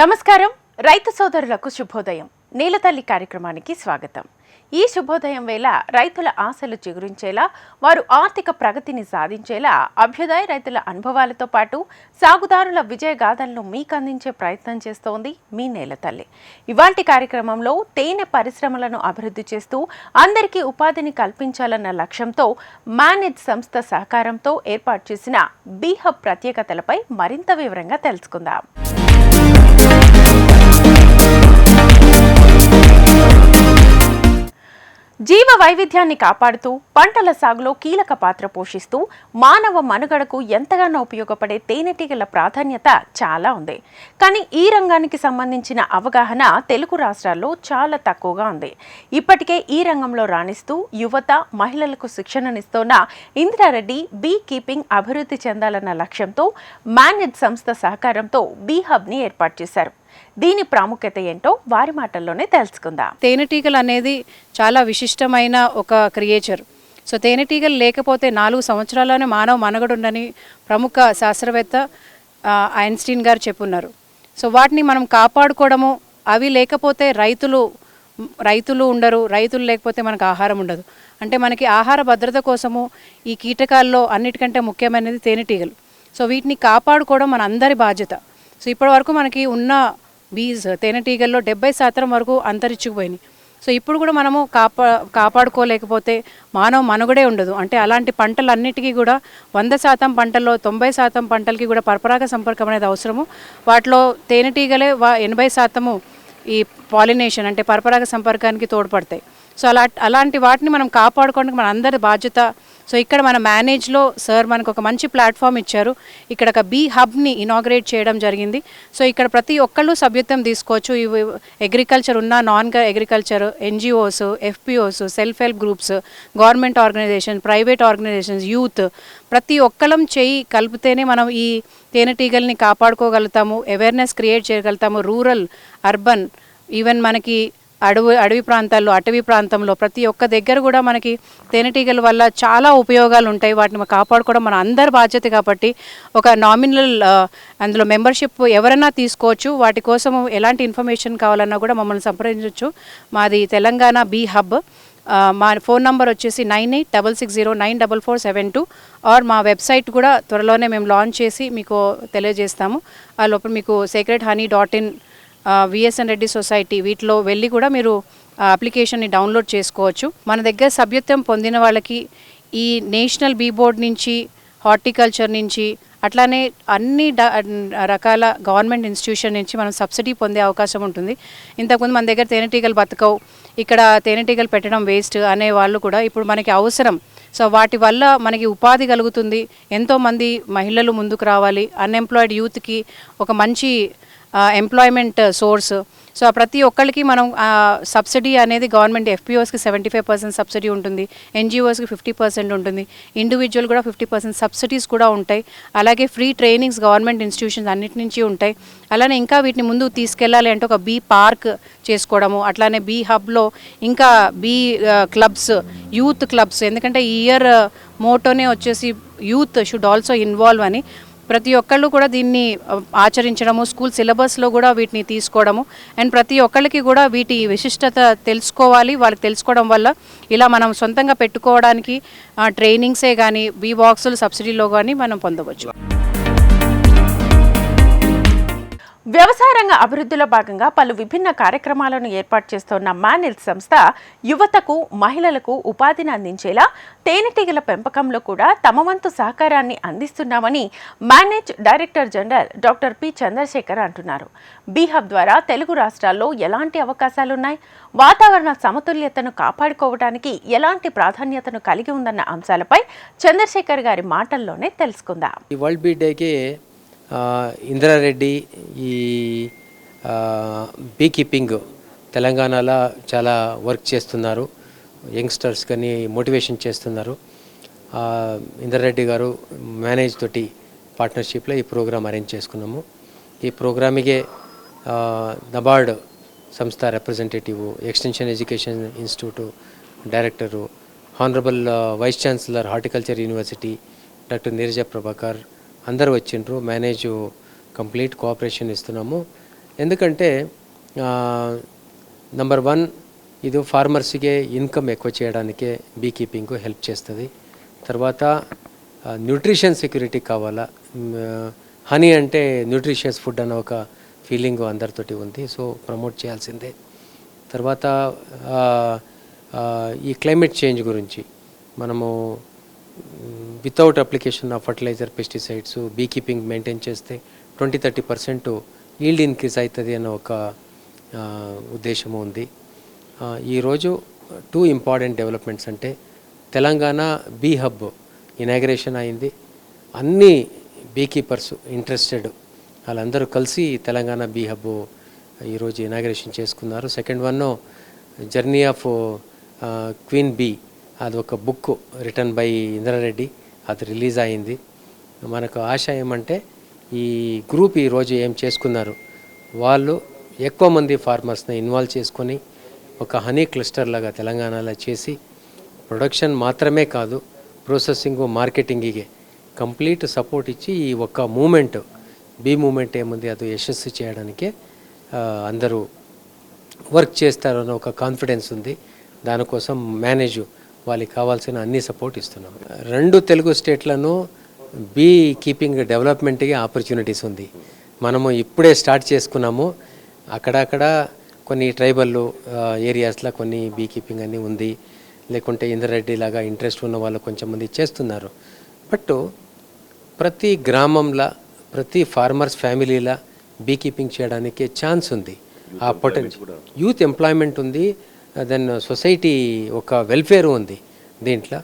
నమస్కారం. రైతు సోదరులకు శుభోదయం. నీలతల్లి కార్యక్రమానికి స్వాగతం. ఈ శుభోదయం వేళ రైతుల ఆశలు చిగురించేలా వారు ఆర్థిక ప్రగతిని సాధించేలా అభ్యుదయ రైతుల అనుభవాలతో పాటు సాగుదారుల విజయగాథలను మీకు అందించే ప్రయత్నం చేస్తోంది మీ నేలతల్లి. ఇవాంటి కార్యక్రమంలో తేనె పరిశ్రమలను అభివృద్ధి చేస్తూ అందరికీ ఉపాధిని కల్పించాలన్న లక్ష్యంతో మేనేజ్ సంస్థ సహకారంతో ఏర్పాటు చేసిన బీహబ్ ప్రత్యేకతలపై మరింత వివరంగా తెలుసుకుందాం. జీవ వైవిధ్యాన్ని కాపాడుతూ పంటల సాగులో కీలక పాత్ర పోషిస్తూ మానవ మనుగడకు ఎంతగానో ఉపయోగపడే తేనెటీగల ప్రాధాన్యత చాలా ఉంది. కానీ ఈ రంగానికి సంబంధించిన అవగాహన తెలుగు రాష్ట్రాల్లో చాలా తక్కువగా ఉంది. ఇప్పటికే ఈ రంగంలో రాణిస్తూ యువత మహిళలకు శిక్షణనిస్తోన్న ఇందిరారెడ్డి బీ కీపింగ్ అభివృద్ధి చెందాలన్న లక్ష్యంతో మేనేజ్ సంస్థ సహకారంతో బీ హబ్ని ఏర్పాటు చేశారు. దీని ప్రాముఖ్యత ఏంటో వారి మాటల్లోనే తెలుసుకుందాం. తేనెటీగలు అనేది చాలా విశిష్టమైన ఒక క్రియేచర్. సో తేనెటీగలు లేకపోతే నాలుగు సంవత్సరాల్లోనే మానవ మనుగడుండని ప్రముఖ శాస్త్రవేత్త ఐన్స్టీన్ గారు చెప్పున్నారు. సో వాటిని మనం కాపాడుకోవడము అవి లేకపోతే రైతులు రైతులు ఉండరు రైతులు లేకపోతే మనకు ఆహారం ఉండదు. అంటే మనకి ఆహార భద్రత కోసము ఈ కీటకాల్లో అన్నిటికంటే ముఖ్యమైనది తేనెటీగలు సో వీటిని కాపాడుకోవడం మన అందరి బాధ్యత. సో ఇప్పటి వరకు మనకి ఉన్న బీజ్ తేనెటీగల్లో డెబ్బై శాతం వరకు అంతరించుకుపోయినాయి సో ఇప్పుడు కూడా మనము కాపా కాపాడుకోలేకపోతే మానవ మనుగడే ఉండదు. అంటే అలాంటి పంటలన్నిటికీ కూడా వంద శాతం పంటల్లో తొంభై శాతం పంటలకి కూడా పరపరాగ సంపర్కం అనేది అవసరము. వాటిలో తేనెటీగలే వా ఎనభై శాతము ఈ పాలినేషన్ అంటే పరపరాగ సంపర్కానికి తోడ్పడతాయి. సో అలా అలాంటి వాటిని మనం కాపాడుకోవడానికి మన అందరి బాధ్యత సో ఇక్కడ మన మేనేజ్లో సార్ మనకు ఒక మంచి ప్లాట్ఫామ్ ఇచ్చారు. ఇక్కడ ఒక బీ హబ్ని ఇనాగ్రేట్ చేయడం జరిగింది. సో ఇక్కడ ప్రతి ఒక్కళ్ళు సభ్యత్వం తీసుకోవచ్చు. ఇవి అగ్రికల్చర్ ఉన్న non agriculture NGOs FPOs self help groups government organisation private organisations youth ప్రతి ఒక్కళ్ళం చేయి కలిపితేనే మనం ఈ తేనెటీగల్ని కాపాడుకోగలుగుతాము. అవేర్నెస్ క్రియేట్ చేయగలుగుతాము. రూరల్ అర్బన్ ఈవెన్ మనకి అడవి అడవి ప్రాంతాల్లో అటవీ ప్రాంతంలో ప్రతి ఒక్క దగ్గర కూడా మనకి తేనెటీగల వల్ల చాలా ఉపయోగాలు ఉంటాయి. వాటిని కాపాడుకోవడం మన అందరి బాధ్యత కాబట్టి ఒక నామినల్ అందులో మెంబర్షిప్ ఎవరైనా తీసుకోవచ్చు. వాటి కోసం ఎలాంటి ఇన్ఫర్మేషన్ కావాలన్నా కూడా మమ్మల్ని సంప్రదించవచ్చు మాది తెలంగాణ బీ హబ్. మా ఫోన్ నంబర్ వచ్చేసి nine eight double six zero nine double four seven two. Or మా వెబ్సైట్ కూడా త్వరలోనే మేము లాంచ్ చేసి మీకు తెలియజేస్తాము. ఆ లోపల మీకు secret honey dot in VSN Reddy society వీటిలో వెళ్ళి కూడా మీరు అప్లికేషన్ని డౌన్లోడ్ చేసుకోవచ్చు. మన దగ్గర సభ్యత్వం పొందిన వాళ్ళకి ఈ నేషనల్ బీ బోర్డ్ నుంచి హార్టికల్చర్ నుంచి అట్లానే అన్ని డ- రకాల గవర్నమెంట్ ఇన్స్టిట్యూషన్ నుంచి మనం సబ్సిడీ పొందే అవకాశం ఉంటుంది. ఇంతకుముందు మన దగ్గర తేనెటీగలు బతకవు ఇక్కడ తేనెటీగలు పెట్టడం వేస్ట్ అనే వాళ్ళు కూడా ఇప్పుడు మనకి అవసరం. సో వాటి వల్ల మనకి ఉపాధి కలుగుతుంది. ఎంతోమంది మహిళలు ముందుకు రావాలి. అన్ఎంప్లాయిడ్ యూత్కి ఒక మంచి ఎంప్లాయ్మెంట్ సోర్స్ సో ఆ ప్రతి ఒక్కరికి మనం సబ్సిడీ అనేది గవర్నమెంట్ ఎఫ్పిఓస్కి సెవెంటీ ఫైవ్ పర్సెంట్ సబ్సిడీ ఉంటుంది. ఎన్జిఓస్కి ఫిఫ్టీ పర్సెంట్ ఉంటుంది. ఇండివిజువల్ కూడా ఫిఫ్టీ పర్సెంట్ సబ్సిడీస్ కూడా ఉంటాయి. అలాగే ఫ్రీ ట్రైనింగ్స్ గవర్నమెంట్ ఇన్స్టిట్యూషన్స్ అన్నిటి నుంచి ఉంటాయి. అలానే ఇంకా వీటిని ముందు తీసుకెళ్ళాలి అంటే ఒక బీ పార్క్ చేసుకోవడము అట్లానే బీ హబ్లో ఇంకా బీ క్లబ్స్ యూత్ క్లబ్స్ ఎందుకంటే ఈ ఇయర్ మోటోనే వచ్చేసి యూత్ షుడ్ ఆల్సో ఇన్వాల్వ్ అని. ప్రతి ఒక్కళ్ళు కూడా దీన్ని ఆచరించడము స్కూల్ సిలబస్లో కూడా వీటిని తీసుకోవడము. అండ్ ప్రతి ఒక్కళ్ళకి కూడా వీటి విశిష్టత తెలుసుకోవాలి. వాళ్ళకి తెలుసుకోవడం వల్ల ఇలా మనం సొంతంగా పెట్టుకోవడానికి ట్రైనింగ్సే కానీ బీ బాక్సులు సబ్సిడీలో కానీ మనం పొందవచ్చు. వ్యవసాయ రంగ అభివృద్ధిలో భాగంగా పలు విభిన్న కార్యక్రమాలను ఏర్పాటు చేస్తున్న మానిల్ సంస్థ యువతకు మహిళలకు ఉపాధిని అందించేలా తేనెటీగల పెంపకంలో కూడా తమ వంతు సహకారాన్ని అందిస్తున్నామని manage director general doctor P Chandrashekar అంటున్నారు. బీహబ్ ద్వారా తెలుగు రాష్ట్రాల్లో ఎలాంటి అవకాశాలున్నాయి? వాతావరణ సమతుల్యతను కాపాడుకోవడానికి ఎలాంటి ప్రాధాన్యతను కలిగి ఉందన్న అంశాలపై చంద్రశేఖర్ గారి మాటల్లోనే తెలుసుకుందాం. వరల్డ్ బీ డేకి ఇందిరారెడ్డి ఈ బీ కీపింగ్ తెలంగాణలో చాలా వర్క్ చేస్తున్నారు. యంగ్స్టర్స్ కానీ మోటివేషన్ చేస్తున్నారు. ఇందర్రెడ్డి ఇందిరారెడ్డి గారు మేనేజ్ తోటి పార్ట్నర్షిప్లో ఈ ప్రోగ్రాం అరేంజ్ చేసుకున్నాము. ఈ ప్రోగ్రామిగే నబార్డ్ సంస్థ representative extension education institute director honourable vice chancellor horticulture university doctor Neeraja Prabhakar అందరు వచ్చిండ్రు మేనేజ్ కంప్లీట్ కోఆపరేషన్ ఇస్తున్నాము. ఎందుకంటే నంబర్ వన్ ఇది ఫార్మర్స్కి ఇన్కమ్ ఎక్కువ చేయడానికే బీ కీపింగ్ హెల్ప్ చేస్తుంది. తర్వాత న్యూట్రిషన్ సెక్యూరిటీ కావాలా? హనీ అంటే న్యూట్రిషియస్ ఫుడ్ అన్న ఒక ఫీలింగ్ అందరితోటి ఉంది సో ప్రమోట్ చేయాల్సిందే. తర్వాత ఈ క్లైమేట్ చేంజ్ గురించి మనము without application of fertiliser pesticides bee keeping maintain చేస్తే twenty thirty percent yield increase అవుతుంది అనే ఒక ఉద్దేశము ఉంది. ఈరోజు టూ ఇంపార్టెంట్ డెవలప్మెంట్స్ అంటే తెలంగాణ బీ హబ్ ఇనాగ్రేషన్ అయింది. అన్ని బీ కీపర్స్ ఇంట్రెస్టెడ్. వాళ్ళందరూ కలిసి తెలంగాణ బీ హబ్ ఈరోజు ఇనాగ్రేషన్ చేసుకున్నారు. Second one journey of queen bee. అది ఒక బుక్ రిటర్న్ బై ఇంద్రారెడ్డి. అది రిలీజ్ అయింది. మనకు ఆశ ఏమంటే ఈ గ్రూప్ ఈరోజు ఏం చేసుకున్నారు? వాళ్ళు ఎక్కువ మంది ఫార్మర్స్ని ఇన్వాల్వ్ చేసుకొని ఒక హనీ క్లస్టర్ లాగా తెలంగాణలో చేసి ప్రొడక్షన్ మాత్రమే కాదు ప్రాసెసింగ్ మార్కెటింగ్కి కంప్లీట్ సపోర్ట్ ఇచ్చి ఈ ఒక్క మూమెంట్ బీ మూమెంట్ ఏముంది అది యశస్సు చేయడానికే అందరూ వర్క్ చేస్తారన్న ఒక కాన్ఫిడెన్స్ ఉంది. దానికోసం మేనేజ్ వాళ్ళకి కావాల్సిన అన్ని సపోర్ట్ ఇస్తున్నాం. రెండు తెలుగు స్టేట్లను బీ కీపింగ్ డెవలప్మెంట్కి ఆపర్చునిటీస్ ఉంది. మనము ఇప్పుడే స్టార్ట్ చేసుకున్నాము. అక్కడక్కడ కొన్ని ట్రైబల్ ఏరియాస్లో కొన్ని బీ కీపింగ్ అని ఉంది. లేకుంటే ఇంద్రెడ్డి లాగా ఇంట్రెస్ట్ ఉన్న వాళ్ళు కొంచెం మంది చేస్తున్నారు. బట్ ప్రతి గ్రామంలో ప్రతి ఫార్మర్స్ ఫ్యామిలీలా బీ కీపింగ్ చేయడానికి ఛాన్స్ ఉంది. ఆ పొటెన్షియల్ యూత్ ఎంప్లాయ్మెంట్ ఉంది. Uh, దెన్ సొసైటీ uh, ఒక వెల్ఫేర్ ఉంది దీంట్లో.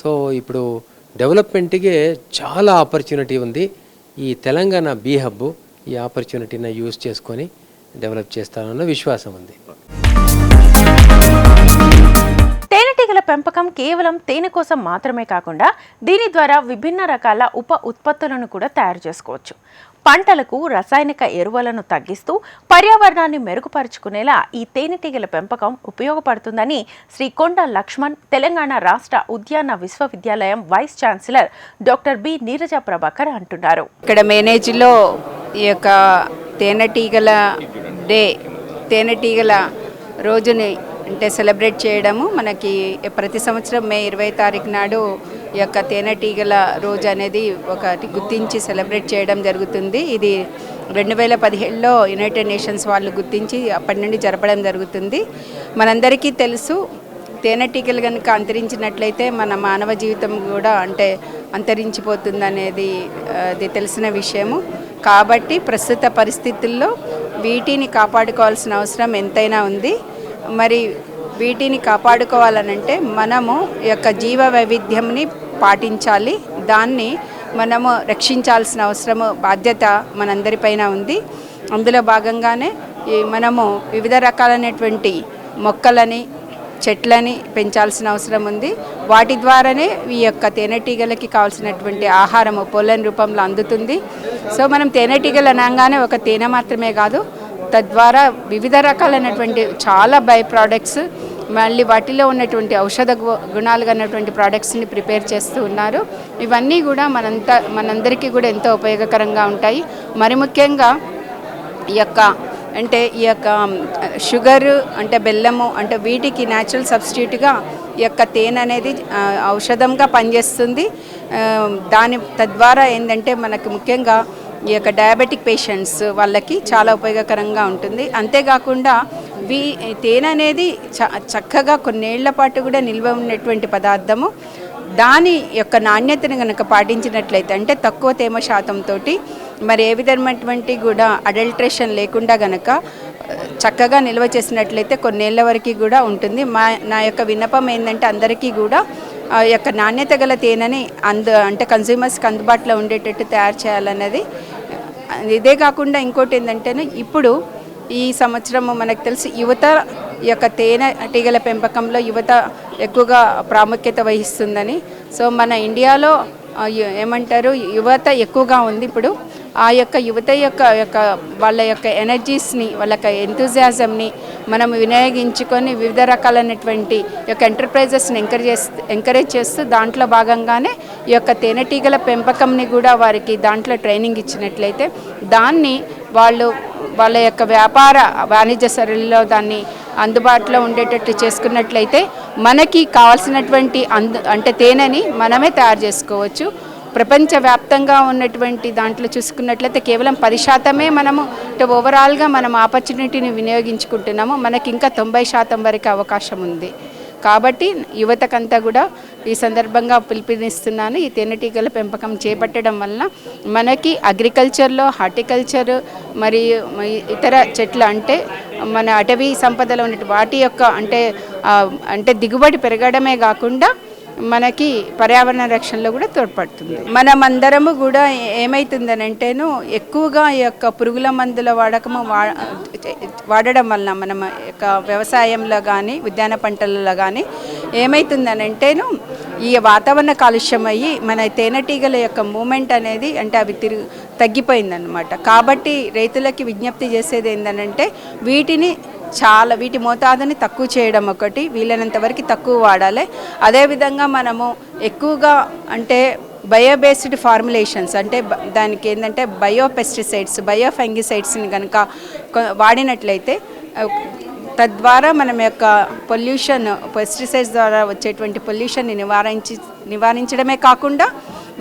సో ఇప్పుడు డెవలప్మెంట్కి చాలా ఆపర్చునిటీ ఉంది. ఈ తెలంగాణ బీ హబ్ ఈ ఆపర్చునిటీని యూజ్ చేసుకొని డెవలప్ చేస్తానన్న విశ్వాసం ఉంది. తేనెటీగల పెంపకం కేవలం తేనె కోసం మాత్రమే కాకుండా దీని ద్వారా విభిన్న రకాల ఉప ఉత్పత్తులను కూడా తయారు చేసుకోవచ్చు. పంటలకు రసాయనిక ఎరువులను తగ్గిస్తూ పర్యావరణాన్ని మెరుగుపరుచుకునేలా ఈ తేనెటీగల పెంపకం ఉపయోగపడుతుందని శ్రీ కొండ లక్ష్మణ్ తెలంగాణ రాష్ట్ర ఉద్యాన విశ్వవిద్యాలయం vice chancellor doctor B. Neeraja Prabhakar అంటున్నారు. ఇక్కడ మేనేజ్లో ఈ యొక్క తేనెటీగల డే తేనెటీగల రోజుని అంటే సెలబ్రేట్ చేయడము మనకి ప్రతి సంవత్సరం మే ఇరవై తారీఖు నాడు యొక్క తేనెటీగల రోజు అనేది ఒకటి గుర్తించి సెలబ్రేట్ చేయడం జరుగుతుంది. ఇది రెండు వేల పదిహేడులో యునైటెడ్ నేషన్స్ వాళ్ళు గుర్తించి అప్పటి నుండి జరపడం జరుగుతుంది. మనందరికీ తెలుసు తేనెటీగలు కనుక అంతరించినట్లయితే మన మానవ జీవితం కూడా అంటే అంతరించిపోతుంది అనేది అది తెలిసిన విషయము. కాబట్టి ప్రస్తుత పరిస్థితుల్లో వీటిని కాపాడుకోవాల్సిన అవసరం ఎంతైనా ఉంది. మరి వీటిని కాపాడుకోవాలనంటే మనము యొక్క జీవ వైవిధ్యంని పాటించాలి. దాన్ని మనము రక్షించాల్సిన అవసరము బాధ్యత మనందరిపైన ఉంది. అందులో భాగంగానే ఈ మనము వివిధ రకాలైనటువంటి మొక్కలని చెట్లని పెంచాల్సిన అవసరం ఉంది. వాటి ద్వారానే ఈ యొక్క తేనెటీగలకి కావాల్సినటువంటి ఆహారము పొలన్ రూపంలో అందుతుంది. సో మనం తేనెటీగలు అనగానే ఒక తేనె మాత్రమే కాదు తద్వారా వివిధ రకాలైనటువంటి చాలా బై ప్రోడక్ట్స్ మళ్ళీ వాటిలో ఉన్నటువంటి ఔషధ గుణాలు ఉన్నటువంటి ప్రోడక్ట్స్ని ప్రిపేర్ చేస్తూ ఉన్నారు. ఇవన్నీ కూడా మనంతా మనందరికీ కూడా ఎంతో ఉపయోగకరంగా ఉంటాయి. మరి ముఖ్యంగా ఈ యొక్క అంటే ఈ యొక్క షుగరు అంటే బెల్లము అంటే వీటికి న్యాచురల్ సబ్స్టిట్యూట్గా ఈ యొక్క తేనె అనేది ఔషధంగా పనిచేస్తుంది. దాని తద్వారా ఏంటంటే మనకు ముఖ్యంగా ఈ యొక్క డయాబెటిక్ పేషెంట్స్ వాళ్ళకి చాలా ఉపయోగకరంగా ఉంటుంది. అంతేకాకుండా వీ తేనె అనేది చ చక్కగా కొన్నేళ్ళ పాటు కూడా నిల్వ ఉన్నటువంటి పదార్థము. దాని యొక్క నాణ్యతను కనుక పాటించినట్లయితే అంటే తక్కువ తేమ శాతంతో మరి ఏ విధమైనటువంటి కూడా అడల్ట్రేషన్ లేకుండా గనక చక్కగా నిల్వ చేసినట్లయితే కొన్నేళ్ళ వరకు కూడా ఉంటుంది. మా నా యొక్క విన్నపం ఏంటంటే అందరికీ కూడా ఆ యొక్క నాణ్యత గల తేనెని అందు అంటే కన్జ్యూమర్స్కి అందుబాటులో ఉండేటట్టు తయారు చేయాలన్నది ఇదే కాకుండా ఇంకోటి ఏంటంటే ఇప్పుడు ఈ సంవత్సరము మనకు తెలిసి యువత యొక్క తేనె టీగల పెంపకంలో యువత ఎక్కువగా ప్రాముఖ్యత వహిస్తుందని. సో మన ఇండియాలో ఏమంటారు యువత ఎక్కువగా ఉంది ఇప్పుడు. ఆ యొక్క యువత యొక్క యొక్క వాళ్ళ యొక్క ఎనర్జీస్ని వాళ్ళ యొక్క ఎంతూజియాజంని మనం వినియోగించుకొని వివిధ రకాలైనటువంటి యొక్క ఎంటర్ప్రైజెస్ని ఎంకరేజ్ చేస్తూ ఎంకరేజ్ చేస్తూ దాంట్లో భాగంగానే ఈ యొక్క తేనెటీగల పెంపకంని కూడా వారికి దాంట్లో ట్రైనింగ్ ఇచ్చినట్లయితే దాన్ని వాళ్ళు వాళ్ళ యొక్క వ్యాపార వాణిజ్య సరళిలో దాన్ని అందుబాటులో ఉండేటట్టు చేసుకున్నట్లయితే మనకి కావాల్సినటువంటి అందు అంటే తేనెని మనమే తయారు చేసుకోవచ్చు. ప్రపంచవ్యాప్తంగా ఉన్నటువంటి దాంట్లో చూసుకున్నట్లయితే కేవలం పది శాతమే మనము అంటే ఓవరాల్గా మనం ఆపర్చునిటీని వినియోగించుకుంటున్నాము. మనకి ఇంకా తొంభై శాతం వరకు అవకాశం ఉంది. కాబట్టి యువతకంతా కూడా ఈ సందర్భంగా పిలుపునిస్తున్నాను. ఈ తేనెటీగల పెంపకం చేపట్టడం వలన మనకి అగ్రికల్చర్లో హార్టికల్చర్ మరియు ఇతర చెట్లు అంటే మన అటవీ సంపదలో ఉన్నటువంటి వాటి యొక్క అంటే అంటే దిగుబడి పెరగడమే కాకుండా మనకి పర్యావరణ రక్షణలో కూడా తోడ్పడుతుంది. మనమందరము కూడా ఏమవుతుందనంటేను ఎక్కువగా ఈ యొక్క పురుగుల మందుల వాడకము వా వాడడం వలన మనం యొక్క వ్యవసాయంలో కానీ ఉద్యాన పంటలలో కానీ ఏమవుతుందనంటేను ఈ వాతావరణ కాలుష్యం అయ్యి మన తేనెటీగల యొక్క మూమెంట్ అనేది అంటే అవి తిరుగు తగ్గిపోయిందనమాట. కాబట్టి రైతులకి విజ్ఞప్తి చేసేది ఏంటంటే వీటిని చాలా వీటి మోతాదుని తక్కువ చేయడం ఒకటి వీలైనంత వరకు తక్కువ వాడాలి. అదేవిధంగా మనము ఎక్కువగా అంటే బయోబేస్డ్ ఫార్ములేషన్స్ అంటే దానికి ఏంటంటే బయో పెస్టిసైడ్స్ బయో ఫంగిసైడ్స్ని కనుక వాడినట్లయితే తద్వారా మనం యొక్క పొల్యూషన్ పెస్టిసైడ్స్ ద్వారా వచ్చేటువంటి పొల్యూషన్ని నివారించి నివారించడమే కాకుండా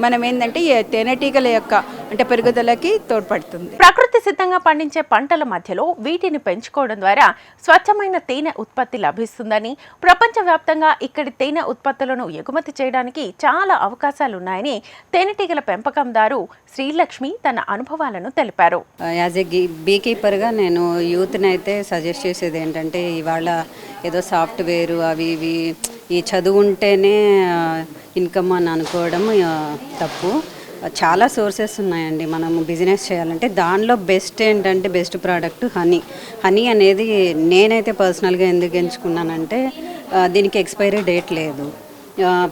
మనం ఏంటంటే ఈ తేనెటీగల యొక్క అంటే పెరుగుదలకి తోడ్పడుతుంది. ప్రకృతి సిద్ధంగా పండించే పంటల మధ్యలో వీటిని పెంచుకోవడం ద్వారా స్వచ్ఛమైన తేనె ఉత్పత్తి లభిస్తుందని ప్రపంచవ్యాప్తంగా ఇక్కడి తేనె ఉత్పత్తులను ఎగుమతి చేయడానికి చాలా అవకాశాలు ఉన్నాయని తేనెటీగల పెంపకందారు శ్రీలక్ష్మి తన అనుభవాలను తెలిపారు. యాజ్ ఎ బీ కీపర్గా నేను యూత్ని అయితే సజెస్ట్ చేసేది ఏంటంటే ఇవాళ ఏదో సాఫ్ట్వేర్ అవి ఇవి ఈ చదువు ఉంటేనే ఇన్కమ్ అని అనుకోవడం తప్పు. చాలా సోర్సెస్ ఉన్నాయండి. మనము బిజినెస్ చేయాలంటే దానిలో బెస్ట్ ఏంటంటే బెస్ట్ ప్రోడక్ట్ హనీ. హనీ అనేది నేనైతే పర్సనల్గా ఎందుకు ఎంచుకున్నానంటే దీనికి ఎక్స్పైరీ డేట్ లేదు.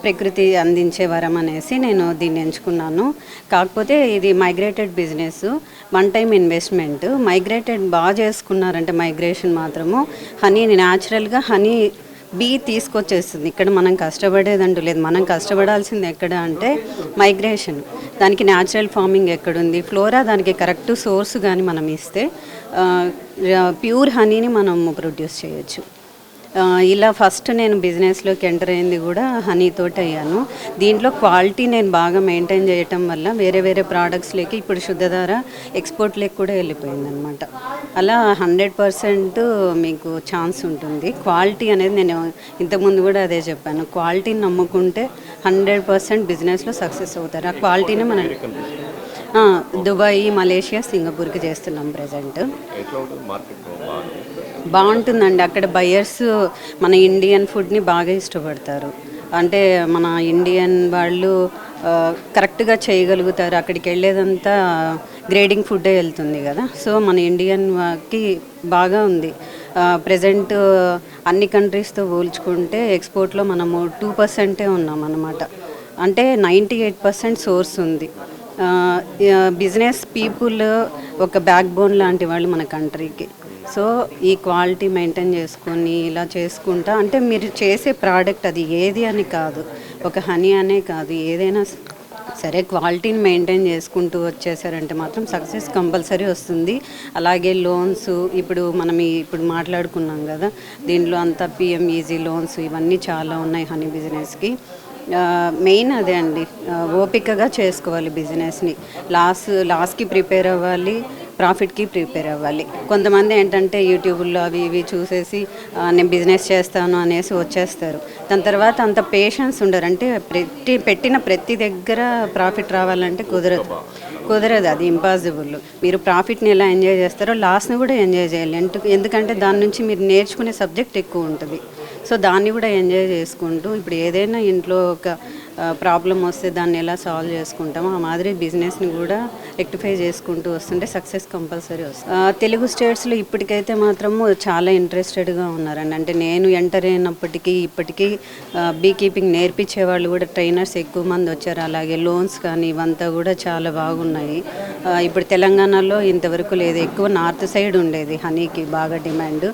ప్రకృతి అందించే వరం అనేసి నేను దీన్ని ఎంచుకున్నాను. కాకపోతే ఇది migrated business one time investment. Migrated బాగా చేసుకున్నారంటే మైగ్రేషన్ మాత్రము హనీ న్యాచురల్గా హనీ బీ తీసుకొచ్చేస్తుంది. ఇక్కడ మనం కష్టపడేదంటూ లేదు. మనం కష్టపడాల్సింది ఎక్కడ అంటే మైగ్రేషన్. దానికి న్యాచురల్ ఫార్మింగ్ ఎక్కడుంది? ఫ్లోరా దానికి కరెక్ట్ సోర్స్ కానీ మనం ఇస్తే ప్యూర్ హనీని మనం ప్రొడ్యూస్ చేయొచ్చు. ఇలా ఫస్ట్ నేను బిజినెస్లోకి ఎంటర్ అయింది కూడా హనీతోటి అయ్యాను. దీంట్లో క్వాలిటీ నేను బాగా మెయింటైన్ చేయటం వల్ల వేరే వేరే ప్రోడక్ట్స్లోకి ఇప్పుడు శుద్ధధార ఎక్స్పోర్ట్లోకి కూడా వెళ్ళిపోయింది అనమాట అలా హండ్రెడ్ పర్సెంట్ మీకు ఛాన్స్ ఉంటుంది. క్వాలిటీ అనేది నేను ఇంతకుముందు కూడా అదే చెప్పాను. క్వాలిటీని నమ్ముకుంటే హండ్రెడ్ పర్సెంట్ బిజినెస్లో సక్సెస్ అవుతారు. ఆ క్వాలిటీని మనం దుబాయ్ మలేషియా సింగపూర్కి చేస్తున్నాం ప్రజెంట్. బాగుంటుందండి. అక్కడ బయర్స్ మన ఇండియన్ ఫుడ్ని బాగా ఇష్టపడతారు. అంటే మన ఇండియన్ వాళ్ళు కరెక్ట్గా చేయగలుగుతారు. అక్కడికి వెళ్ళేదంతా గ్రేడింగ్ ఫుడ్డే వెళ్తుంది కదా. సో మన ఇండియన్ బాగా ఉంది. ప్రజెంట్ అన్ని కంట్రీస్తో పోల్చుకుంటే ఎక్స్పోర్ట్లో మనము టూ పర్సెంటే ఉన్నాం అన్నమాట అంటే నైంటీ ఎయిట్ పర్సెంట్ సోర్స్ ఉంది. బిజినెస్ పీపుల్ ఒక బ్యాక్ బోన్ లాంటి వాళ్ళు మన కంట్రీకి సో ఈ క్వాలిటీ మెయింటైన్ చేసుకొని ఇలా చేసుకుంటా అంటే మీరు చేసే ప్రోడక్ట్ అది ఏది అని కాదు. ఒక హనీ అనే కాదు ఏదైనా సరే క్వాలిటీని మెయింటైన్ చేసుకుంటూ వచ్చేసారంటే మాత్రం సక్సెస్ కంపల్సరీ వస్తుంది. అలాగే లోన్స్ ఇప్పుడు మనం ఇప్పుడు మాట్లాడుకున్నాం కదా దీంట్లో అంతా పిఎం ఈజీ లోన్స్ ఇవన్నీ చాలా ఉన్నాయి హనీ బిజినెస్కి మెయిన్ అదే అండి. ఓపికగా చేసుకోవాలి బిజినెస్ని. లాస్ లాస్కి ప్రిపేర్ అవ్వాలి ప్రాఫిట్కి ప్రిపేర్ అవ్వాలి. కొంతమంది ఏంటంటే యూట్యూబ్లో అవి ఇవి చూసేసి నేను బిజినెస్ చేస్తాను అనేసి వచ్చేస్తారు. దాని తర్వాత అంత పేషెన్స్ ఉండరు. అంటే ప్రతి పెట్టిన ప్రతి దగ్గర ప్రాఫిట్ రావాలంటే కుదరదు. కుదరదు. అది ఇంపాసిబుల్. మీరు ప్రాఫిట్ని ఎలా ఎంజాయ్ చేస్తారో లాస్ని కూడా ఎంజాయ్ చేయాలి. ఎందుకు ఎందుకంటే దాని నుంచి మీరు నేర్చుకునే సబ్జెక్ట్ ఎక్కువ ఉంటుంది. సో దాన్ని కూడా ఎంజాయ్ చేసుకుంటూ ఇప్పుడు ఏదైనా ఇంట్లో ఒక ప్రాబ్లం వస్తే దాన్ని ఎలా సాల్వ్ చేసుకుంటామో ఆ మాదిరి బిజినెస్ని కూడా రెక్టిఫై చేసుకుంటూ వస్తుంటే సక్సెస్ కంపల్సరీ వస్తుంది. ఆ, తెలుగు స్టేట్స్లో ఇప్పటికైతే మాత్రము చాలా ఇంట్రెస్టెడ్గా ఉన్నారండి. అంటే నేను ఎంటర్ అయినప్పటికీ ఇప్పటికీ బీ కీపింగ్ నేర్పించే వాళ్ళు కూడా ట్రైనర్స్ ఎక్కువ మంది వచ్చారు. అలాగే లోన్స్ కానీ ఇవంతా కూడా చాలా బాగున్నాయి. ఇప్పుడు తెలంగాణలో ఇంతవరకు లేదు. ఎక్కువ నార్త్ సైడ్ ఉండేది హనీకి బాగా డిమాండ్.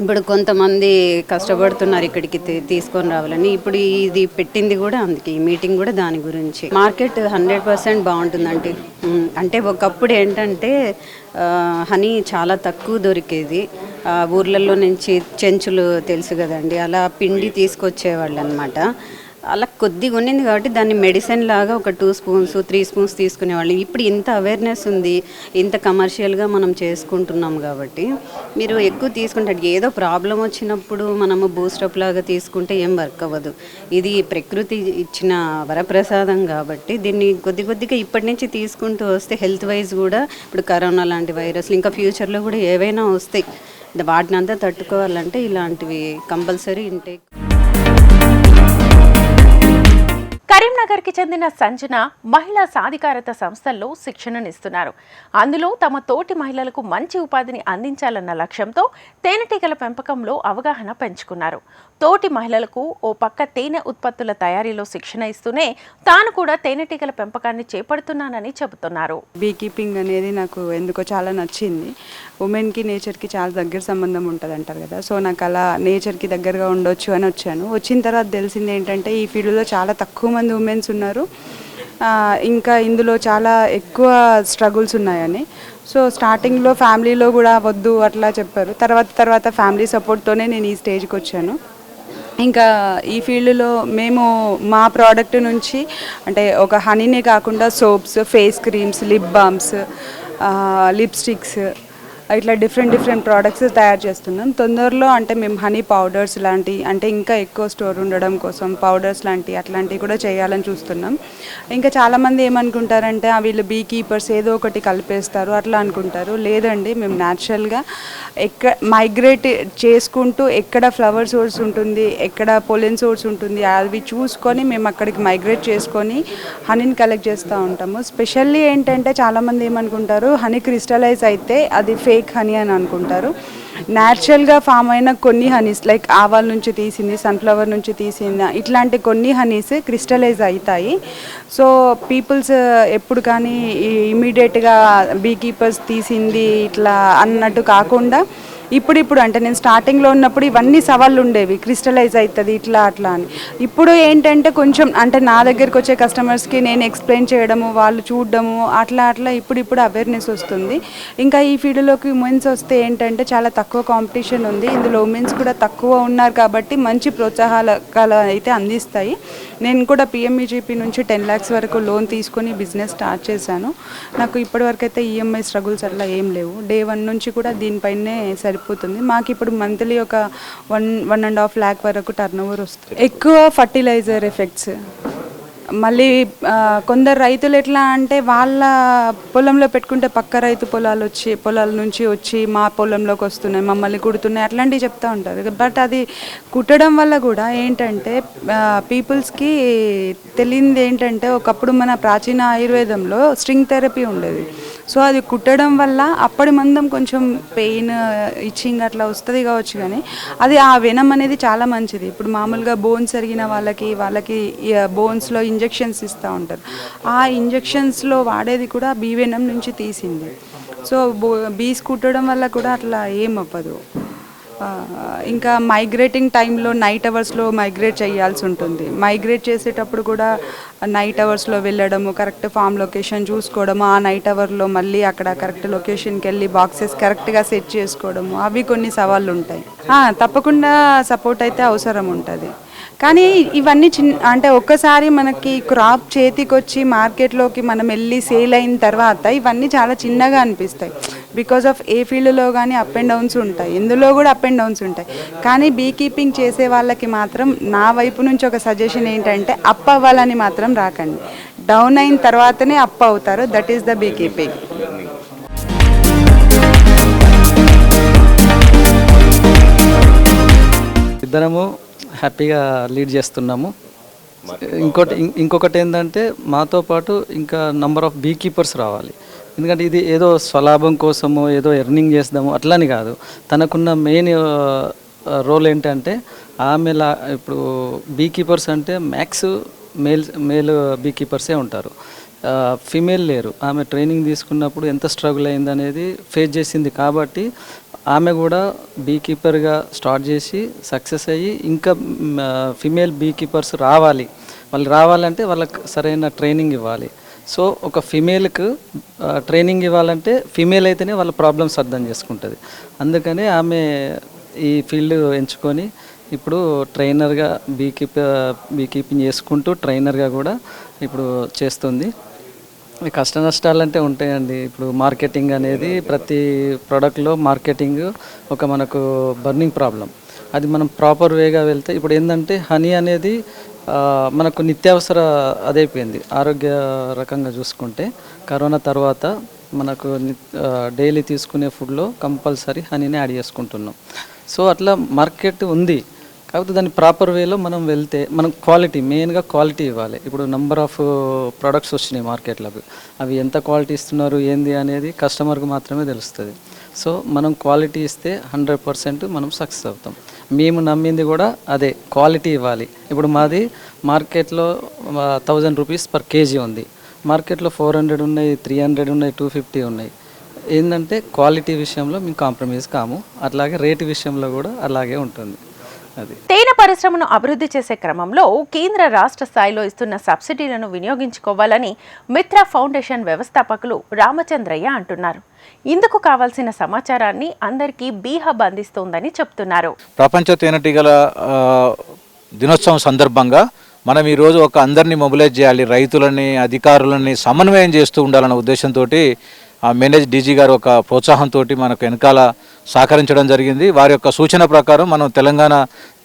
ఇప్పుడు కొంతమంది కష్టపడుతున్నారు ఇక్కడికి తీసుకొని రావాలని. ఇప్పుడు ఇది పెట్టింది కూడా అందుకే ఈ మీటింగ్ కూడా దాని గురించి. మార్కెట్ హండ్రెడ్ పర్సెంట్ బాగుంటుందండి అంటే ఒకప్పుడు ఏంటంటే హనీ చాలా తక్కువ దొరికేది. ఆ, ఊర్లలో నుంచి చెంచులు తెలుసు కదండి అలా పిండి తీసుకొచ్చేవాళ్ళు అనమాట అలా కొద్దిగా ఉండింది కాబట్టి దాన్ని మెడిసిన్ లాగా ఒక టూ స్పూన్స్ త్రీ స్పూన్స్ తీసుకునేవాళ్ళు. ఇప్పుడు ఇంత అవేర్నెస్ ఉంది ఇంత కమర్షియల్గా మనం చేసుకుంటున్నాం కాబట్టి మీరు ఎక్కువ తీసుకుంటే ఏదో ప్రాబ్లం వచ్చినప్పుడు మనము బూస్టప్ లాగా తీసుకుంటే ఏం వర్క్ అవ్వదు. ఇది ప్రకృతి ఇచ్చిన వరప్రసాదం కాబట్టి దీన్ని కొద్ది కొద్దిగా ఇప్పటి నుంచి తీసుకుంటూ వస్తే హెల్త్ వైజ్ కూడా ఇప్పుడు కరోనా లాంటి వైరస్లు ఇంకా ఫ్యూచర్లో కూడా ఏవైనా వస్తాయి. వాటిని అంతా తట్టుకోవాలంటే ఇలాంటివి కంపల్సరీ ఇంటేక్ కరీంనగర్కి చెందిన సంజన మహిళా సాధికారత సంస్థల్లో శిక్షణనిస్తున్నారు. అందులో తమ తోటి మహిళలకు మంచి ఉపాధిని అందించాలన్న లక్ష్యంతో తేనెటీగల పెంపకంలో అవగాహన పెంచుకున్నారు. తోటి మహిళలకు ఓ పక్క తేనె ఉత్పత్తుల తయారీలో శిక్షణ ఇస్తూనే తాను కూడా తేనెటీగల పెంపకాన్ని చేపడుతున్నానని చెబుతున్నారు. బీ కీపింగ్ అనేది నాకు ఎందుకో చాలా నచ్చింది. ఉమెన్కి నేచర్కి చాలా దగ్గర సంబంధం ఉంటుంది అంటారు కదా. సో నాకు అలా నేచర్కి దగ్గరగా ఉండొచ్చు అని వచ్చాను. వచ్చిన తర్వాత తెలిసింది ఏంటంటే ఈ ఫీల్డ్లో చాలా తక్కువ మంది ఉమెన్స్ ఉన్నారు. ఇంకా ఇందులో చాలా ఎక్కువ స్ట్రగుల్స్ ఉన్నాయని. సో స్టార్టింగ్లో ఫ్యామిలీలో కూడా వద్దు అట్లా చెప్పారు. తర్వాత తర్వాత ఫ్యామిలీ సపోర్ట్తోనే నేను ఈ స్టేజ్కి వచ్చాను. ఇంకా ఈ ఫీల్డ్లో మేము మా ప్రోడక్ట్ నుంచి అంటే ఒక హనీనే కాకుండా soaps face creams lip balms lipsticks ఇట్లా డిఫరెంట్ డిఫరెంట్ ప్రోడక్ట్స్ తయారు చేస్తున్నాం. తొందరలో అంటే మేము హనీ పౌడర్స్ లాంటి అంటే ఇంకా ఎక్కువ స్టోర్ ఉండడం కోసం పౌడర్స్ లాంటి అట్లాంటివి కూడా చేయాలని చూస్తున్నాం. ఇంకా చాలామంది ఏమనుకుంటారంటే వీళ్ళు బీ కీపర్స్ ఏదో ఒకటి కలిపేస్తారు అట్లా అనుకుంటారు. లేదండి మేము న్యాచురల్గా ఎక్క మైగ్రేట్ చేసుకుంటూ ఎక్కడ ఫ్లవర్ సోర్స్ ఉంటుంది ఎక్కడ పొలెన్ సోర్స్ ఉంటుంది అవి చూసుకొని మేము అక్కడికి మైగ్రేట్ చేసుకొని హనీని కలెక్ట్ చేస్తూ ఉంటాము. స్పెషల్లీ ఏంటంటే చాలామంది ఏమనుకుంటారు హనీ క్రిస్టలైజ్ అయితే అది ఫేక్ హనీ అని అనుకుంటారు. న్యాచురల్గా ఫామ్ అయిన కొన్ని హనీస్ లైక్ ఆవాల నుంచి తీసింది సన్ఫ్లవర్ నుంచి తీసింది ఇట్లాంటి కొన్ని హనీస్ క్రిస్టలైజ్ అవుతాయి. సో పీపుల్స్ uh, ఎప్పుడు కానీ ఇమీడియట్గా బీ కీపర్స్ తీసింది ఇట్లా అన్నట్టు కాకుండా ఇప్పుడిప్పుడు అంటే నేను స్టార్టింగ్లో ఉన్నప్పుడు ఇవన్నీ సవాళ్ళు ఉండేవి క్రిస్టలైజ్ అవుతుంది ఇట్లా అట్లా అని. ఇప్పుడు ఏంటంటే కొంచెం అంటే నా దగ్గరికి వచ్చే కస్టమర్స్కి నేను ఎక్స్ప్లెయిన్ చేయడము వాళ్ళు చూడడము అట్లా అట్లా ఇప్పుడిప్పుడు అవేర్నెస్ వస్తుంది. ఇంకా ఈ ఫీల్డ్లోకి ఉమెన్స్ వస్తే ఏంటంటే చాలా తక్కువ కాంపిటీషన్ ఉంది. ఇందులో ఉమెన్స్ కూడా తక్కువ ఉన్నారు కాబట్టి మంచి ప్రోత్సాహాలు అయితే అందిస్తాయి. నేను కూడా పిఎంఈజీపీ నుంచి టెన్ ల్యాక్స్ వరకు లోన్ తీసుకొని బిజినెస్ స్టార్ట్ చేశాను. నాకు ఇప్పటివరకు అయితే ఈఎంఐ స్ట్రగుల్స్ అట్లా ఏం లేవు. డే వన్ నుంచి కూడా దీనిపైనే సరిపోతుంది మాకు ఇప్పుడు మంత్లీ ఒక one one and half lakh వరకు టర్న్ ఓవర్ వస్తుంది. ఎక్కువ ఫర్టిలైజర్ ఎఫెక్ట్స్. మళ్ళీ కొందరు రైతులు ఎట్లా అంటే వాళ్ళ పొలంలో పెట్టుకుంటే పక్క రైతు పొలాలు వచ్చి పొలాల నుంచి వచ్చి మా పొలంలోకి వస్తున్నాయి మమ్మల్ని కుడుతున్నాయి అట్లాంటివి చెప్తా ఉంటారు. బట్ అది కుట్టడం వల్ల కూడా ఏంటంటే పీపుల్స్కి తెలియంది ఏంటంటే ఒకప్పుడు మన ప్రాచీన ఆయుర్వేదంలో స్ట్రింగ్ థెరపీ ఉండేది. సో అది కుట్టడం వల్ల అప్పటి మందం కొంచెం పెయిన్ ఇచ్చింగ్ అట్లా వస్తుంది కావచ్చు కానీ అది ఆ వెనం అనేది చాలా మంచిది. ఇప్పుడు మామూలుగా బోన్స్ జరిగిన వాళ్ళకి వాళ్ళకి బోన్స్లో ఇంజెక్షన్స్ ఇస్తూ ఉంటారు. ఆ ఇంజెక్షన్స్లో వాడేది కూడా బీ వెనం నుంచి తీసింది. సో బో బీస్ కుట్టడం వల్ల కూడా అట్లా ఏం అవ్వదు. ఇంకా మైగ్రేటింగ్ టైంలో నైట్ అవర్స్లో మైగ్రేట్ చేయాల్సి ఉంటుంది. మైగ్రేట్ చేసేటప్పుడు కూడా నైట్ అవర్స్లో వెళ్ళడము కరెక్ట్ ఫామ్ లొకేషన్ చూసుకోవడము ఆ నైట్ అవర్లో మళ్ళీ అక్కడ కరెక్ట్ లొకేషన్కి వెళ్ళి బాక్సెస్ కరెక్ట్గా సెట్ చేసుకోవడము అవి కొన్ని సవాళ్ళు ఉంటాయి. తప్పకుండా సపోర్ట్ అయితే అవసరం ఉంటుంది. కానీ ఇవన్నీ చిన్న అంటే ఒక్కసారి మనకి క్రాప్ చేతికొచ్చి మార్కెట్లోకి మనం వెళ్ళి సేల్ అయిన తర్వాత ఇవన్నీ చాలా చిన్నగా అనిపిస్తాయి. బికాస్ ఆఫ్ ఏ ఫీల్డ్లో కానీ అప్ అండ్ డౌన్స్ ఉంటాయి. ఇందులో కూడా అప్ అండ్ డౌన్స్ ఉంటాయి. కానీ బీ కీపింగ్ చేసే వాళ్ళకి మాత్రం నా వైపు నుంచి ఒక సజెషన్ ఏంటంటే అప్ అవ్వాలని మాత్రం రాకండి. డౌన్ అయిన తర్వాతనే అప్ అవుతారు. That is the bee keeping ఇద్దరము హ్యాపీగా లీడ్ చేస్తున్నాము. ఇంకోటి ఇం- ఇంకొకటి ఏంటంటే మాతో పాటు ఇంకా నంబర్ ఆఫ్ బీ కీపర్స్ రావాలి. ఎందుకంటే ఇది ఏదో స్వలాభం కోసము ఏదో ఎర్నింగ్ చేద్దాము అట్లని కాదు. తనకున్న మెయిన్ రోల్ ఏంటంటే ఆమెలా ఇప్పుడు బీ కీపర్స్ అంటే మ్యాక్స్ మేల్ మేల్ బీ కీపర్సే ఉంటారు ఫిమేల్ లేరు. ఆమె ట్రైనింగ్ తీసుకున్నప్పుడు ఎంత స్ట్రగుల్ అయింది అనేది ఫేస్ చేసింది కాబట్టి ఆమె కూడా బీ కీపర్గా స్టార్ట్ చేసి సక్సెస్ అయ్యి ఇంకా ఫిమేల్ బీ కీపర్స్ రావాలి. వాళ్ళు రావాలంటే వాళ్ళకి సరైన ట్రైనింగ్ ఇవ్వాలి. సో ఒక ఫిమేల్కు ట్రైనింగ్ ఇవ్వాలంటే ఫిమేల్ అయితేనే వాళ్ళ ప్రాబ్లమ్స్ అర్థం చేసుకుంటుంది. అందుకనే ఆమె ఈ ఫీల్డ్ ఎంచుకొని ఇప్పుడు ట్రైనర్గా బీ కీప్ బీ కీపింగ్ చేసుకుంటూ ట్రైనర్గా కూడా ఇప్పుడు చేస్తుంది. కష్ట నష్టాలు అంటే ఉంటాయండి. ఇప్పుడు మార్కెటింగ్ అనేది ప్రతి ప్రోడక్ట్లో మార్కెటింగ్ ఒక మనకు బర్నింగ్ ప్రాబ్లం. అది మనం ప్రాపర్ వేగా వెళ్తే ఇప్పుడు ఏంటంటే హనీ అనేది మనకు నిత్యావసర అదైపోయింది. ఆరోగ్య రకంగా చూసుకుంటే కరోనా తర్వాత మనకు డైలీ తీసుకునే ఫుడ్లో కంపల్సరీ హనీని యాడ్ చేసుకుంటున్నాం. సో అట్లా మార్కెట్ ఉంది. కాకపోతే దాన్ని ప్రాపర్ వేలో మనం వెళ్తే మనం క్వాలిటీ మెయిన్గా క్వాలిటీ ఇవ్వాలి. ఇప్పుడు నెంబర్ ఆఫ్ ప్రొడక్ట్స్ వచ్చినాయి మార్కెట్లోకి. అవి ఎంత క్వాలిటీ ఇస్తున్నారు ఏంది అనేది కస్టమర్కి మాత్రమే తెలుస్తుంది. సో మనం క్వాలిటీ ఇస్తే హండ్రెడ్ పర్సెంట్ మనం సక్సెస్ అవుతాం. మేము నమ్మింది కూడా అదే క్వాలిటీ ఇవ్వాలి. ఇప్పుడు మాది మార్కెట్లో థౌజండ్ రూపీస్ పర్ కేజీ ఉంది. మార్కెట్లో ఫోర్ హండ్రెడ్ ఉన్నాయి త్రీ హండ్రెడ్ ఉన్నాయి టూ ఫిఫ్టీ ఉన్నాయి. ఏంటంటే క్వాలిటీ విషయంలో మేము కాంప్రమైజ్ కాము. అట్లాగే రేటు విషయంలో కూడా అలాగే ఉంటుంది. అది. తేనె పరిశ్రమను అభివృద్ధి చేసే క్రమంలో కేంద్ర రాష్ట్ర స్థాయిలో ఇస్తున్న సబ్సిడీలను వినియోగించుకోవాలని మిత్ర ఫౌండేషన్ వ్యవస్థాపకులు రామచంద్రయ్య అంటున్నారు. ఇందుకు కావాల్సిన సమాచారాన్ని అందరికీ బీహబ్ అందిస్తోందని చెప్తున్నారు. ప్రపంచ తేనెటీగల దినోత్సవం సందర్భంగా మనం ఈరోజు ఒక అందరినీ మొబిలైజ్ చేయాలి రైతులని అధికారులని సమన్వయం చేస్తూ ఉండాలన్న ఉద్దేశంతో ఆ మేనేజ్ డీజీ గారు ఒక ప్రోత్సాహంతో మనకు వెనకాల సహకరించడం జరిగింది. వారి యొక్క సూచన ప్రకారం మనం Telangana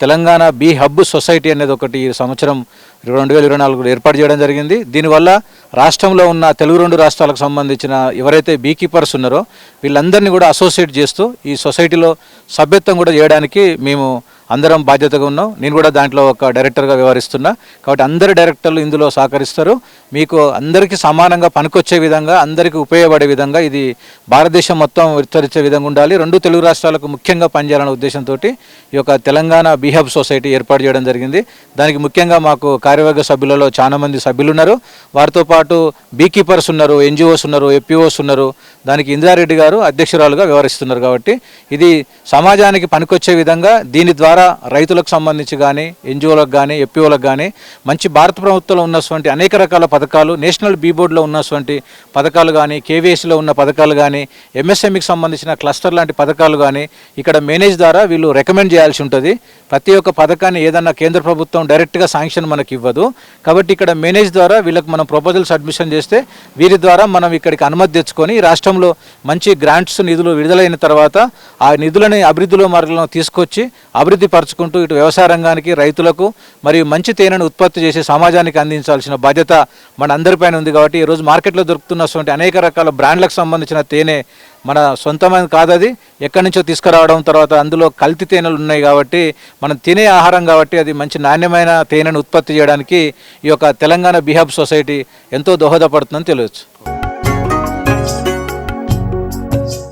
Telangana bee hub society అనేది ఒకటి ఈ సంవత్సరం రెండు వేల ఇరవై నాలుగులో ఏర్పాటు చేయడం జరిగింది. దీనివల్ల రాష్ట్రంలో ఉన్న తెలుగు రెండు రాష్ట్రాలకు సంబంధించిన ఎవరైతే బీ కీపర్స్ ఉన్నారో వీళ్ళందరినీ కూడా అసోసియేట్ చేస్తూ ఈ సొసైటీలో సభ్యత్వం కూడా చేయడానికి మేము అందరం బాధ్యతగా ఉన్నాం. నేను కూడా దాంట్లో ఒక డైరెక్టర్గా వ్యవహరిస్తున్నా. కాబట్టి అందరి డైరెక్టర్లు ఇందులో సహకరిస్తారు. మీకు అందరికీ సమానంగా పనికొచ్చే విధంగా అందరికీ ఉపయోగపడే విధంగా ఇది భారతదేశం మొత్తం విస్తరించే విధంగా ఉండాలి. రెండు తెలుగు రాష్ట్రాలకు ముఖ్యంగా పనిచేయాలనే ఉద్దేశంతో ఈ యొక్క తెలంగాణ బీహబ్ సొసైటీ ఏర్పాటు చేయడం జరిగింది. దానికి ముఖ్యంగా మాకు కార్యవర్గ సభ్యులలో చాలా మంది సభ్యులు ఉన్నారు వారితో పాటు బీ కీపర్స్ ఉన్నారు ఎన్జిఓస్ ఉన్నారు ఎపిఓస్ ఉన్నారు. దానికి ఇందిరారెడ్డి గారు అధ్యక్షురాలుగా వ్యవహరిస్తున్నారు కాబట్టి ఇది సమాజానికి పనికొచ్చే విధంగా దీని ద్వారా రైతులకు సంబంధించి కానీ ఎన్జిఓలకు కానీ ఎపిఓలకు కానీ మంచి భారత ప్రభుత్వంలో ఉన్నటువంటి అనేక రకాల పథకాలు నేషనల్ బీబోర్డులో ఉన్నటువంటి పథకాలు కానీ కేవీఎస్లో ఉన్న పథకాలు కానీ ఎంఎస్ఎంఈకి సంబంధించిన క్లస్టర్ లాంటి పథకాలు కానీ ఇక్కడ మేనేజ్ ద్వారా వీళ్ళు రికమెండ్ చేయాల్సి ఉంటుంది. ప్రతి ఒక్క పథకాన్ని ఏదన్నా కేంద్ర ప్రభుత్వం డైరెక్ట్గా శాంక్షన్ మనకి ఇవ్వదు కాబట్టి ఇక్కడ మేనేజ్ ద్వారా వీళ్ళకి మనం ప్రపోజల్స్ అడ్మిషన్ చేస్తే వీరి ద్వారా మనం ఇక్కడికి అనుమతి తెచ్చుకొని రాష్ట్రంలో మంచి గ్రాంట్స్ నిధులు విడుదలైన తర్వాత ఆ నిధులని అభివృద్ధిలో మార్గంలో తీసుకొచ్చి అభివృద్ధి పరచుకుంటూ ఇటు వ్యవసాయ రంగానికి రైతులకు మరియు మంచి తేనెను ఉత్పత్తి చేసి సమాజానికి అందించాల్సిన బాధ్యత మన అందరిపైన ఉంది కాబట్టి ఈరోజు మార్కెట్లో దొరుకుతున్నటువంటి అనేక రకాల బ్రాండ్లకు సంబంధించిన తేనె మన సొంతమైన కాదది. ఎక్కడి నుంచో తీసుకురావడం తర్వాత అందులో కల్తీ తేనెలు ఉన్నాయి కాబట్టి మనం తినే ఆహారం కాబట్టి అది మంచి నాణ్యమైన తేనెను ఉత్పత్తి చేయడానికి ఈ యొక్క తెలంగాణ బిహాబ్ సొసైటీ ఎంతో దోహదపడుతుందని తెలియచ్చు.